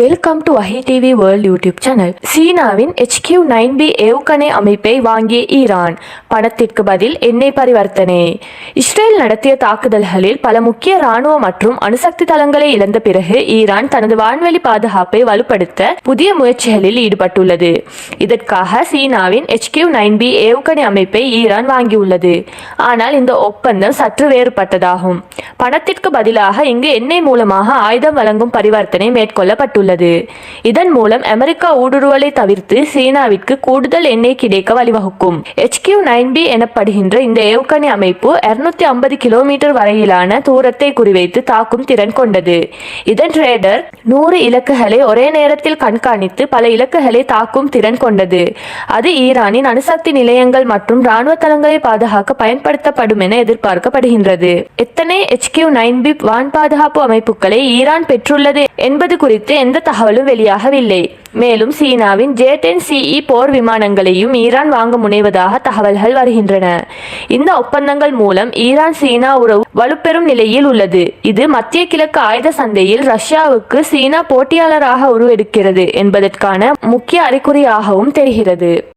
Welcome to Ahi TV world YouTube channel சீனாவின் HQ nine B ஏவுகணை அமைப்பை வாங்கிய ஈரான். பணத்திற்கு பதில் எண்ணெய் பரிவர்த்தனை. இஸ்ரேல் நடத்திய தாக்குதல்களில் பல முக்கிய ராணுவ மற்றும் அணுசக்தி தளங்களை இழந்த பிறகு ஈரான் தனது வான்வெளி பாதுகாப்பை வலுப்படுத்த புதிய முயற்சிகளில் ஈடுபட்டுள்ளது. இதற்காக சீனாவின் HQ நைன் பி ஏவுகணை அமைப்பை ஈரான் வாங்கியுள்ளது. ஆனால் இந்த ஒப்பந்தம் சற்று வேறுபட்டதாகும். பணத்திற்கு பதிலாக இங்கு எண்ணெய் மூலமாக ஆயுதம் வழங்கும் பரிவர்த்தனை மேற்கொள்ளப்பட்டுள்ளது. இதன் மூலம் அமெரிக்கா ஊடுருவலை தவிர்த்து சீனாவிற்கு கூடுதல் எண்ணெய் கிடைக்க வழிவகுக்கும். HQ நைன் பி எனப்படுகின்ற இந்த ஏவுகணை அமைப்பு 250 ஐம்பது கிலோமீட்டர் வரையிலான தூரத்தை குறிவைத்து தாக்கும் திறன் கொண்டது. இதன் ரேடர் நூறு இலக்குகளை ஒரே நேரத்தில் கண்காணித்து பல இலக்குகளை தாக்கும் திறன் கொண்டது. அது ஈரானின் அணுசக்தி நிலையங்கள் மற்றும் ராணுவ தளங்களை பாதுகாக்க பயன்படுத்தப்படும் என எதிர்பார்க்கப்படுகின்றது. எத்தனை HQ நைன் பி வான் பாதுகாப்பு அமைப்புகளை ஈரான் பெற்றுள்ளது என்பது குறித்து எந்த தகவலும் வெளியாகவில்லை. மேலும் சீனாவின் ஜே டென் சிஇ போர் விமானங்களையும் ஈரான் வாங்க முனைவதாக தகவல்கள் வருகின்றன. இந்த ஒப்பந்தங்கள் மூலம் ஈரான் சீனா உறவு வலுப்பெறும் நிலையில் உள்ளது. இது மத்திய கிழக்கு ஆயுத சந்தையில் ரஷ்யாவுக்கு சீனா போட்டியாளராக உருவெடுக்கிறது என்பதற்கான முக்கிய அறிகுறியாகவும் தெரிகிறது.